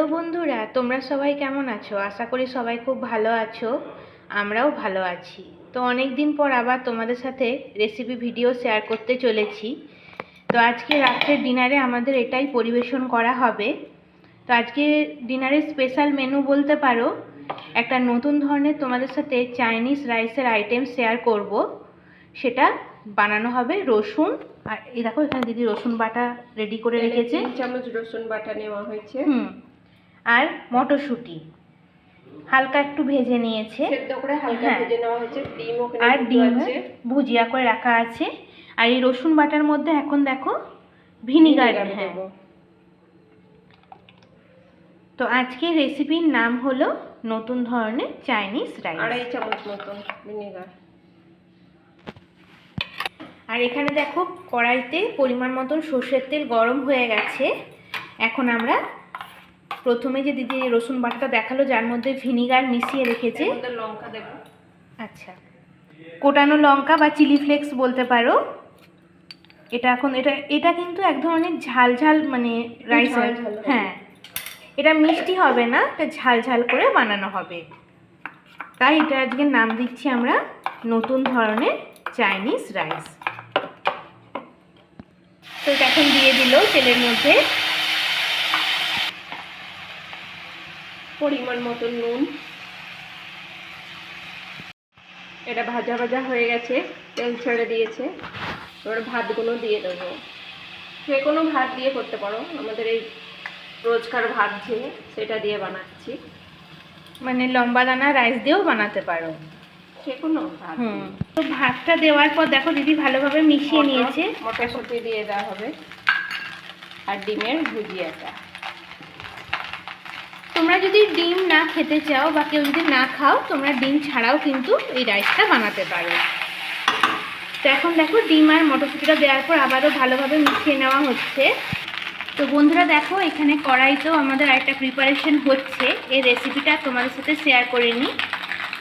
Hello বন্ধুরা তোমরা সবাই কেমন আছো? আশা করি সবাই খুব ভালো আছো আমরাও ভালো আছি। তো অনেক দিন পর আবার তোমাদের সাথে রেসিপি ভিডিও শেয়ার করতে চলেছি। তো আজকে রাত্রের ডিনারে আমাদের এটাই পরিবেশন করা হবে। তো আজকে ডিনারের স্পেশাল মেনু বলতে পারো একটা নতুন ধরনের তোমাদের সাথে চাইনিজ রাইসের আইটেম শেয়ার করব। সেটা বানানো হবে রসুন। আর এই দেখো এখানে দিদি রসুন বাটা রেডি করে রেখেছে। চামচ রসুন বাটা নেওয়া হয়েছে। হুম। আর মটরশুঁটি। হালকা একটু ভেজে নিয়েছে। সেদ্ধ করে হালকা হ্যাঁ। ভেজে নেওয়া হয়েছে। ডিম ওখানে আর ডিম ভুজিয়া করে রাখা আছে। আর এই রসুন বাটার মধ্যে এখন দেখো ভিনিগার হ্যাঁ। তো আজকের রেসিপির নাম হলো নতুন ধরনের চাইনিজ রাইস। আড়াই চামচ মতন ভিনেগার। আর এখানে দেখো কড়াইতে পরিমাণ মতন সর্ষের তেল গরম হয়ে গেছে। এখন আমরা প্রথমে যে দিদি রসুন বাটাটা দেখাল যার মধ্যে ভিনিগার মিশিয়ে রেখেছে। লঙ্কা দেবো। আচ্ছা। কোটানো লঙ্কা বা চিলি ফ্লেক্স বলতে পারো। এটা এখন এটা এটা কিন্তু এক ধরনের ঝাল ঝাল মানে রাইস। হ্যাঁ। এটা মিষ্টি হবে না এটা ঝাল ঝাল করে বানানো হবে। তাই এটা আজকে নাম দিচ্ছি আমরা নতুন ধরনের চাইনিজ রাইস তো এটা এখন দিয়ে দিল তেলের মধ্যে। পরিমাণ মতো নুন। এটা ভাজা ভাজা হয়ে গেছে তেল ছেড়ে দিয়েছে। এবার ভাতগুলো দিয়ে দেবো। যে কোনো ভাত দিয়ে করতে পারো আমাদের এই রোজকার ভাত যে সেটা দিয়ে বানাচ্ছি। মানে লম্বা দানা রাইস দিয়েও বানাতে পারো। যে কোনো ভাত তো ভাতটা দেওয়ার পর দেখো দিদি ভালোভাবে মিশিয়ে নিয়েছে। মটরশুঁটি দিয়ে দেওয়া হবে। আর ডিমের ভুজিয়াটা। তোমরা যদি ডিম না খেতে চাও বা কেউ যদি না খাও, তোমরা ডিম ছাড়াও কিন্তু এই রাইসটা বানাতে পারো। তো এখন দেখো ডিম আর মটরশুঁটিটা দেওয়ার পর আবারও ভালোভাবে মিশিয়ে নেওয়া হচ্ছে। তো বন্ধুরা দেখো, এখানে কড়াইতেও আমাদের আরেকটা প্রিপারেশন হচ্ছে। এই রেসিপিটা তোমাদের সাথে শেয়ার করে নিই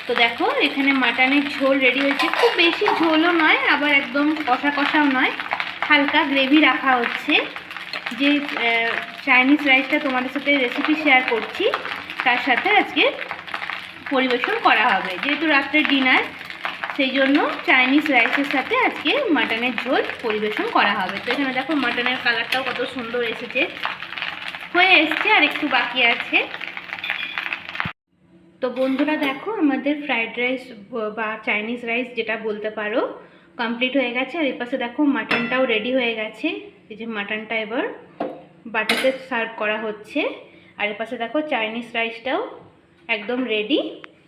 তো দেখো, এখানে মাটনের ঝোল রেডি হয়েছে। খুব বেশি ঝোলও নয়, আবার একদম কষা কষাও নয়, হালকা গ্রেভি রাখা হচ্ছে। যে চাইনিজ রাইসটা তোমাদের সাথে রেসিপি শেয়ার করছি, তার সাথে আজকে পরিবেশন করা হবে। যেহেতু রাত্রের ডিনার সেই জন্য চাইনিজ রাইসের সাথে আজকে মাটনের ঝোল পরিবেশন করা হবে। তো এখানে দেখো মাটনের কালারটাও কত সুন্দর এসেছে। হয়ে এসছে, আর একটু বাকি আছে। তো বন্ধুরা দেখো, আমাদের ফ্রাইড রাইস বা চাইনিজ রাইস যেটা বলতে পারো কমপ্লিট হয়ে গেছে। আর এপাশে দেখো মাটনটাও রেডি হয়ে গেছে। এই যে মাটনটা এবার বাটিতে সার্ভ করা হচ্ছে। আর এপাশে দেখো চাইনিজ রাইসটাও একদম রেডি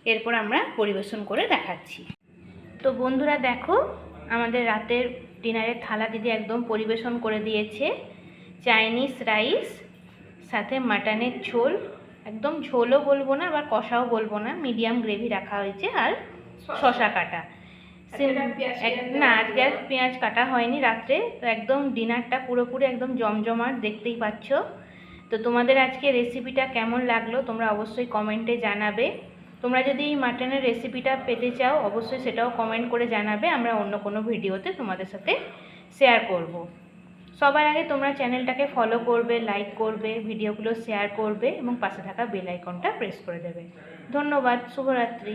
এরপর আমরা পরিবেশন করে দেখাচ্ছি। তো বন্ধুরা দেখো আমাদের রাতের ডিনারের থালা দিদি একদম পরিবেশন করে দিয়েছে। চাইনিজ রাইস সাথে মাটনের ঝোল। একদম ঝোলও বলব না আবার কষাও বলব না। মিডিয়াম গ্রেভি রাখা হয়েছে আর শশা কাটা। না আজকে আর পেঁয়াজ কাটা হয়নি রাত্রে তো একদম ডিনারটা পুরোপুরি একদম জমজমাট দেখতেই পাচ্ছ। তো তোমাদের আজকে রেসিপিটা কেমন লাগল তোমরা অবশ্যই কমেন্টে জানাবে। তোমরা যদি এই মাটনের রেসিপিটা পেতে চাও অবশ্যই সেটাও কমেন্ট করে জানাবে আমরা অন্য কোনো ভিডিওতে তোমাদের সাথে শেয়ার করব। সবার আগে তোমরা চ্যানেলটাকে ফলো করবে লাইক করবে ভিডিওগুলো শেয়ার করবে এবং পাশে থাকা বেল আইকনটা প্রেস করে দেবে। ধন্যবাদ শুভরাত্রি।